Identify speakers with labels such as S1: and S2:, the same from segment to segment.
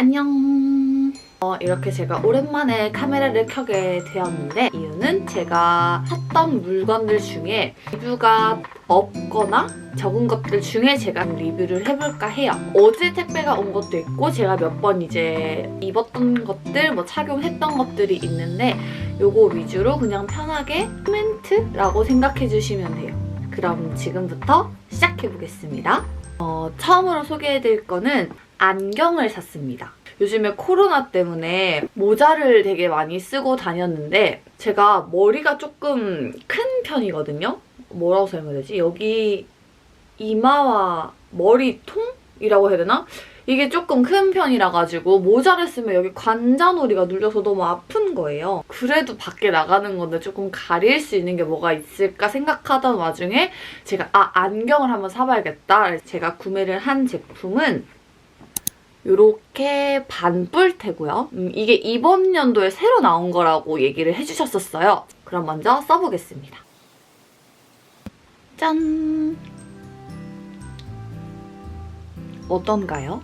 S1: 안녕. 어, 이렇게 제가 오랜만에 카메라를 켜게 되었는데 이유는 제가 샀던 물건들 중에 리뷰가 없거나 적은 것들 중에 제가 리뷰를 해볼까 해요. 어제 택배가 온 것도 있고 제가 몇 번 이제 입었던 것들, 뭐 착용했던 것들이 있는데 요거 위주로 그냥 편하게 코멘트라고 생각해 주시면 돼요. 그럼 지금부터 시작해 보겠습니다. 어, 처음으로 소개해드릴 거는 안경을 샀습니다. 요즘에 코로나 때문에 모자를 되게 많이 쓰고 다녔는데 제가 머리가 조금 큰 편이거든요. 뭐라고 설명해야 되지? 여기 이마와 머리통이라고 해야 되나? 이게 조금 큰 편이라 가지고 모자를 쓰면 여기 관자놀이가 눌려서 너무 아픈 거예요. 그래도 밖에 나가는 건데 조금 가릴 수 있는 게 뭐가 있을까 생각하던 와중에 제가 아 안경을 한번 사봐야겠다. 제가 구매를 한 제품은 이렇게 반뿔테고요. 음, 이게 이번 연도에 새로 나온 거라고 얘기를 해주셨었어요. 그럼 먼저 써보겠습니다. 짠! 어떤가요?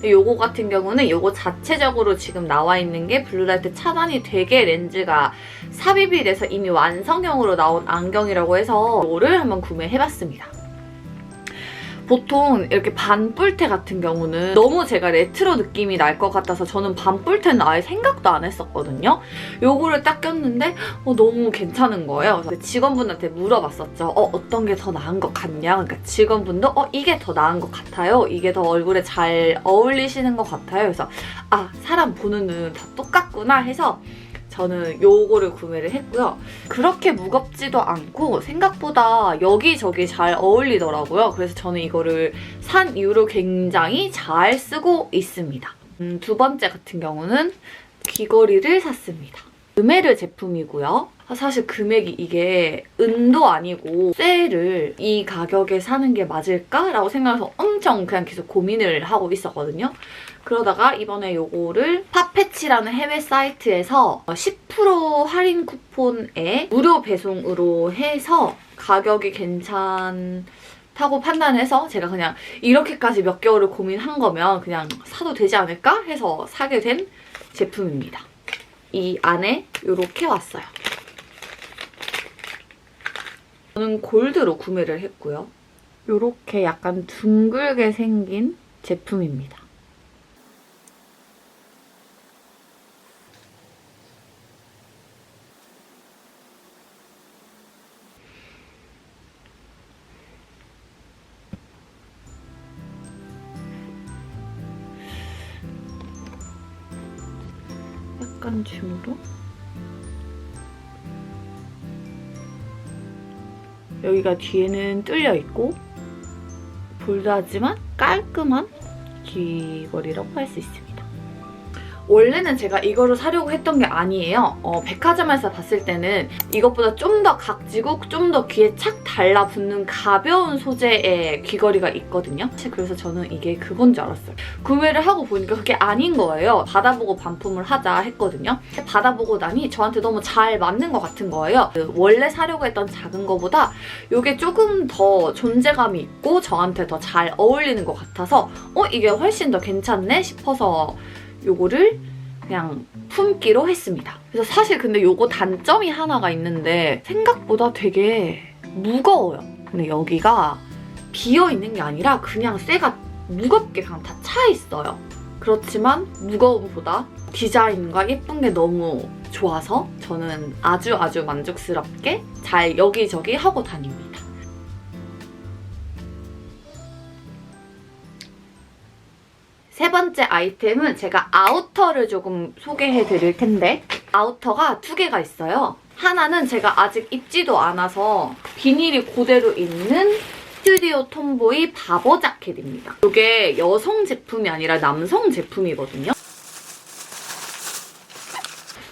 S1: 요거 같은 경우는 요거 자체적으로 지금 나와 있는 게 블루라이트 차단이 되게 렌즈가 삽입이 돼서 이미 완성형으로 나온 안경이라고 해서 이거를 한번 구매해봤습니다. 보통 이렇게 반뿔테 같은 경우는 너무 제가 레트로 느낌이 날 것 같아서 저는 반뿔테는 아예 생각도 안 했었거든요. 요거를 딱 꼈는데 어, 너무 괜찮은 거예요. 직원분한테 물어봤었죠. 어, 어떤 게 더 나은 것 같냐? 그러니까 직원분도 어, 이게 더 나은 것 같아요. 이게 더 얼굴에 잘 어울리시는 것 같아요. 그래서 아, 사람 보는 눈은 다 똑같구나 해서 저는 요거를 구매를 했고요. 그렇게 무겁지도 않고 생각보다 여기저기 잘 어울리더라고요. 그래서 저는 이거를 산 이후로 굉장히 잘 쓰고 있습니다. 음, 두 번째 같은 경우는 귀걸이를 샀습니다. 금메르 제품이고요. 아, 사실 금액이 이게 은도 아니고 쇠를 이 가격에 사는 게 맞을까라고 생각해서 엄청 그냥 계속 고민을 하고 있었거든요. 그러다가 이번에 요거를 파페치라는 해외 사이트에서 10% 할인 쿠폰에 무료 배송으로 해서 가격이 괜찮다고 판단해서 제가 그냥 이렇게까지 몇 개월을 고민한 거면 그냥 사도 되지 않을까 해서 사게 된 제품입니다. 이 안에 이렇게 왔어요. 저는 골드로 구매를 했고요. 이렇게 약간 둥글게 생긴 제품입니다. 약간 줌으로 여기가 뒤에는 뚫려 있고 볼드하지만 깔끔한 귀걸이라고 할 수 있습니다. 원래는 제가 이거를 사려고 했던 게 아니에요. 어, 백화점에서 봤을 때는 이것보다 좀 더 각지고 좀 더 귀에 착 달라붙는 가벼운 소재의 귀걸이가 있거든요. 그래서 저는 이게 그건 줄 알았어요. 구매를 하고 보니까 그게 아닌 거예요. 받아보고 반품을 하자 했거든요. 받아보고 나니 저한테 너무 잘 맞는 것 같은 거예요. 그 원래 사려고 했던 작은 거보다 이게 조금 더 존재감이 있고 저한테 더 잘 어울리는 것 같아서 어 이게 훨씬 더 괜찮네 싶어서 요거를 그냥 품기로 했습니다. 그래서 사실 근데 요거 단점이 하나가 있는데 생각보다 되게 무거워요. 근데 여기가 비어 있는 게 아니라 그냥 쇠가 무겁게 그냥 다 차 있어요. 그렇지만 무거움보다 디자인과 예쁜 게 너무 좋아서 저는 아주 아주 만족스럽게 잘 여기저기 하고 다닙니다. 세 번째 아이템은 제가 아우터를 조금 소개해 드릴 텐데 아우터가 두 개가 있어요. 하나는 제가 아직 입지도 않아서 비닐이 그대로 있는 스튜디오 톰보이 바버 자켓입니다. 이게 여성 제품이 아니라 남성 제품이거든요.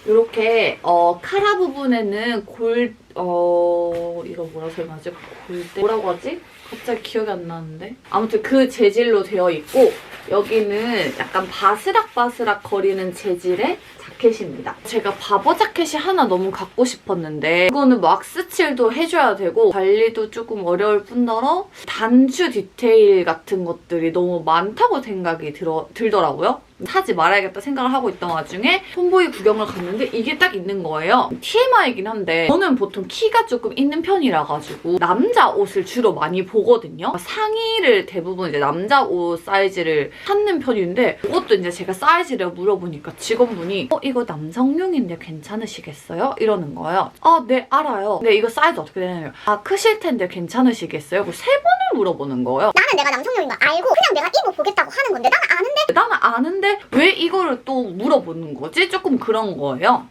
S1: 이렇게 어, 카라 부분에는 골, 어, 이거 뭐라 설명하지? 골대? 뭐라고 하지? 갑자기 기억이 안 나는데. 아무튼 그 재질로 되어 있고 여기는 약간 바스락바스락 거리는 재질의 자켓입니다. 제가 바버 자켓이 하나 너무 갖고 싶었는데 이거는 왁스 칠도 해줘야 되고 관리도 조금 어려울 뿐더러 단추 디테일 같은 것들이 너무 많다고 생각이 들어, 들더라고요. 사지 말아야겠다 생각을 하고 있던 와중에 톰보이 구경을 갔는데 이게 딱 있는 거예요. TMI이긴 한데 저는 보통 키가 조금 있는 편이라 가지고 남자 옷을 주로 많이 보거든요. 상의를 대부분 이제 남자 옷 사이즈를 찾는 편인데 그것도 이제 제가 사이즈를 물어보니까 직원분이 어 이거 남성용인데 괜찮으시겠어요? 이러는 거예요. 아 네 알아요. 근데 이거 사이즈 어떻게 되나요? 아 크실 텐데 괜찮으시겠어요? 그세 번을 물어보는 거예요.
S2: 나는 내가 남성용인 거 알고 그냥 내가 입어 보겠다고 하는 건데 나는 아는데
S1: 나는 아는데 왜 이거를 또 물어보는 거지? 조금 그런 거예요.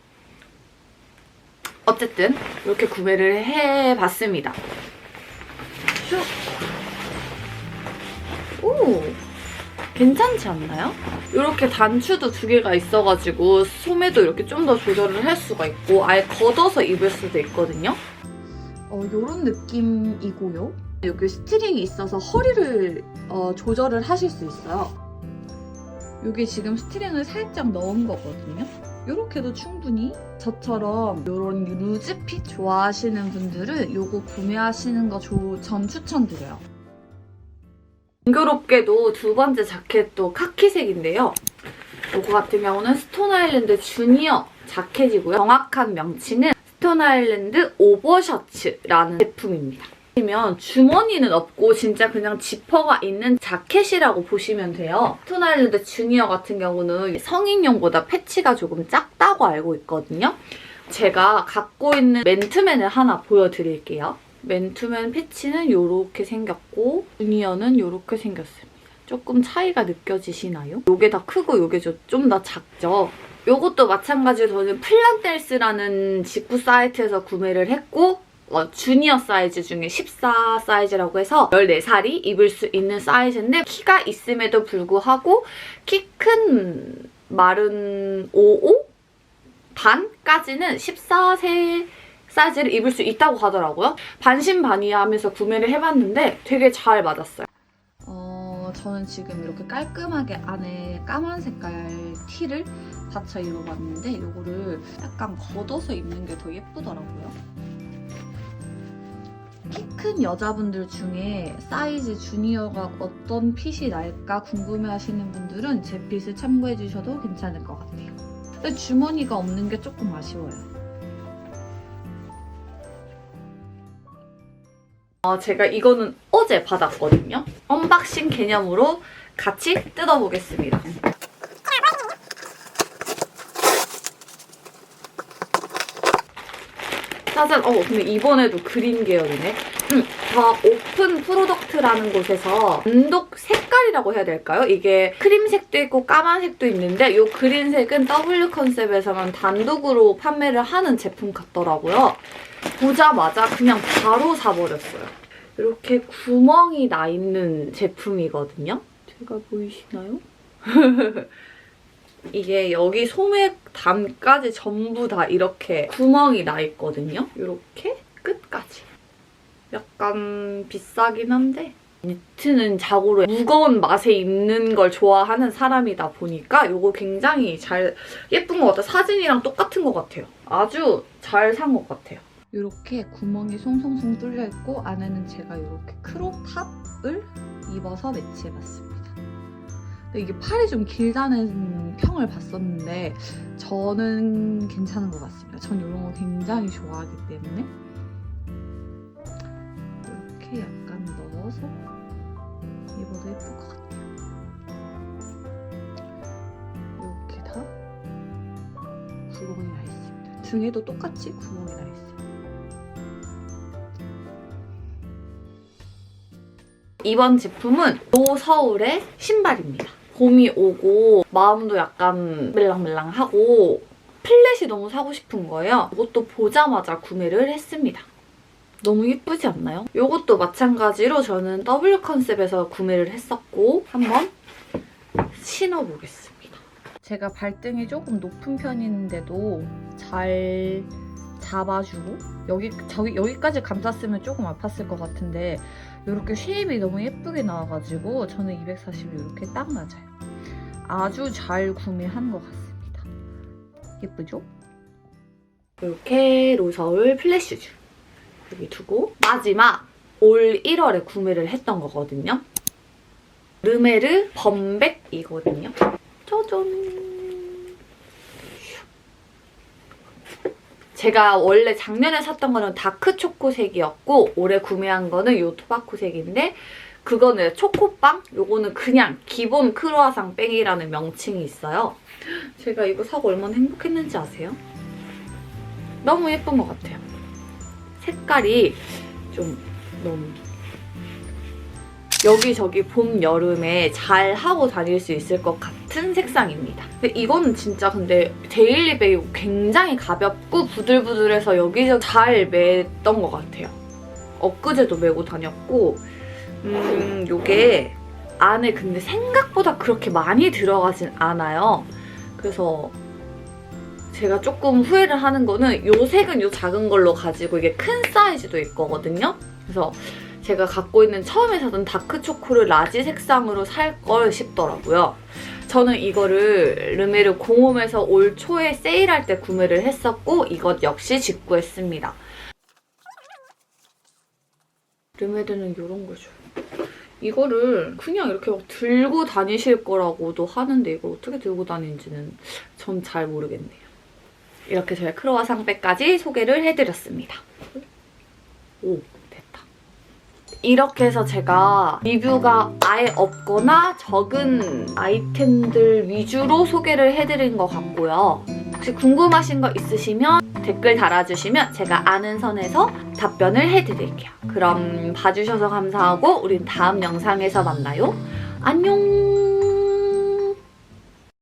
S1: 어쨌든 이렇게 구매를 해봤습니다. 슉. 오, 괜찮지 않나요? 이렇게 단추도 두 개가 있어가지고 소매도 이렇게 좀 더 조절을 할 수가 있고 아예 걷어서 입을 수도 있거든요. 어, 이런 느낌이고요. 여기 스트링이 있어서 허리를 어, 조절을 하실 수 있어요. 여기 지금 스트링을 살짝 넣은 거거든요. 이렇게도 충분히 저처럼 이런 루즈핏 좋아하시는 분들은 이거 구매하시는 거 전 추천드려요. 공교롭게도 두 번째 자켓도 카키색인데요. 이거 같은 경우는 스톤 아일랜드 주니어 자켓이고요. 정확한 명칭은 스톤 아일랜드 오버셔츠라는 제품입니다. 면 주머니는 없고 진짜 그냥 지퍼가 있는 자켓이라고 보시면 돼요. 스톤 아일랜드 주니어 같은 경우는 성인용보다 패치가 조금 작다고 알고 있거든요. 제가 갖고 있는 맨투맨을 하나 보여드릴게요. 맨투맨 패치는 이렇게 생겼고 주니어는 이렇게 생겼습니다. 조금 차이가 느껴지시나요? 요게 다 크고 요게 좀 더 작죠? 요것도 마찬가지로 저는 플란텔스라는 직구 사이트에서 구매를 했고 어, 주니어 사이즈 중에 14 사이즈라고 해서 14살이 입을 수 있는 사이즈인데 키가 있음에도 불구하고 키 큰 마른 55 반까지는 14세 사이즈를 입을 수 있다고 하더라고요. 반신반의하면서 구매를 해봤는데 되게 잘 맞았어요. 어, 저는 지금 이렇게 깔끔하게 안에 까만 색깔 티를 받쳐 입어봤는데 이거를 약간 걷어서 입는 게 더 예쁘더라고요. 키 큰 여자분들 중에 사이즈 주니어가 어떤 핏이 날까 궁금해 하시는 분들은 제 핏을 참고해 주셔도 괜찮을 것 같아요. 근데 주머니가 없는 게 조금 아쉬워요. 어, 제가 이거는 어제 받았거든요. 언박싱 개념으로 같이 뜯어보겠습니다. 짜잔! 어, 근데 이번에도 그린 계열이네. 음, 다 오픈 프로덕트라는 곳에서 단독 색깔이라고 해야 될까요? 이게 크림색도 있고 까만색도 있는데 이 그린색은 W 컨셉에서만 단독으로 판매를 하는 제품 같더라고요. 보자마자 그냥 바로 사버렸어요. 이렇게 구멍이 나 있는 제품이거든요. 제가 보이시나요? 이게 여기 소매단까지 전부 다 이렇게 구멍이 나 있거든요. 이렇게 끝까지. 약간 비싸긴 한데 니트는 자고로 무거운 맛에 입는 걸 좋아하는 사람이다 보니까 이거 굉장히 잘 예쁜 것 같아요. 사진이랑 똑같은 것 같아요. 아주 잘 산 것 같아요. 이렇게 구멍이 송송송 뚫려 있고 안에는 제가 이렇게 크롭 탑을 입어서 매치해봤습니다. 이게 팔이 좀 길다는 평을 봤었는데 저는 괜찮은 것 같습니다. 전 이런 거 굉장히 좋아하기 때문에 이렇게 약간 넣어서 입어도 예쁠 것 같아요. 이렇게 다 구멍이 나 있습니다. 등에도 똑같이 구멍이 나 있어요. 이번 제품은 노서울의 신발입니다. 봄이 오고 마음도 약간 멜랑멜랑하고 플랫이 너무 사고 싶은 거예요. 이것도 보자마자 구매를 했습니다. 너무 예쁘지 않나요? 이것도 마찬가지로 저는 W 컨셉에서 구매를 했었고 한번 신어보겠습니다. 제가 발등이 조금 높은 편인데도 잘 잡아주고 여기 저기 여기까지 감쌌으면 조금 아팠을 것 같은데 이렇게 쉐입이 너무 예쁘게 나와가지고 저는 240이 이렇게 딱 맞아요. 아주 잘 구매한 것 같습니다. 예쁘죠? 이렇게 로서울 플랫슈즈 여기 두고 마지막 올 1월에 구매를 했던 거거든요. 르메르 범백이거든요. 짜잔. 제가 원래 작년에 샀던 거는 다크 초코색이었고 올해 구매한 거는 요 토바코색인데 그거는 초코빵, 요거는 그냥 기본 크루아상 빵이라는 명칭이 있어요. 제가 이거 사고 얼마나 행복했는지 아세요? 너무 예쁜 것 같아요. 색깔이 좀 너무 여기저기 봄, 여름에 잘 하고 다닐 수 있을 것 같 은 색상입니다. 근데 이거는 진짜 근데 데일리백이고 굉장히 가볍고 부들부들해서 여기저기 잘 맸던 것 같아요. 엊그제도 메고 다녔고 음, 요게 안에 근데 생각보다 그렇게 많이 들어가진 않아요. 그래서 제가 조금 후회를 하는 거는 요 색은 요 작은 걸로 가지고 이게 큰 사이즈도 있거든요. 그래서 제가 갖고 있는 처음에 사던 다크 초코를 라지 색상으로 살 걸 싶더라고요. 저는 이거를 르메르 공홈에서 올 초에 세일할 때 구매를 했었고 이것 역시 직구했습니다. 르메르는 이런 거죠. 이거를 그냥 이렇게 막 들고 다니실 거라고도 하는데 이걸 어떻게 들고 다니는지는 전 잘 모르겠네요. 이렇게 저의 크로와상백까지 소개를 해드렸습니다. 오. 이렇게 해서 제가 리뷰가 아예 없거나 적은 아이템들 위주로 소개를 해드린 것 같고요. 혹시 궁금하신 거 있으시면 댓글 달아주시면 제가 아는 선에서 답변을 해드릴게요. 그럼 봐주셔서 감사하고 우린 다음 영상에서 만나요. 안녕!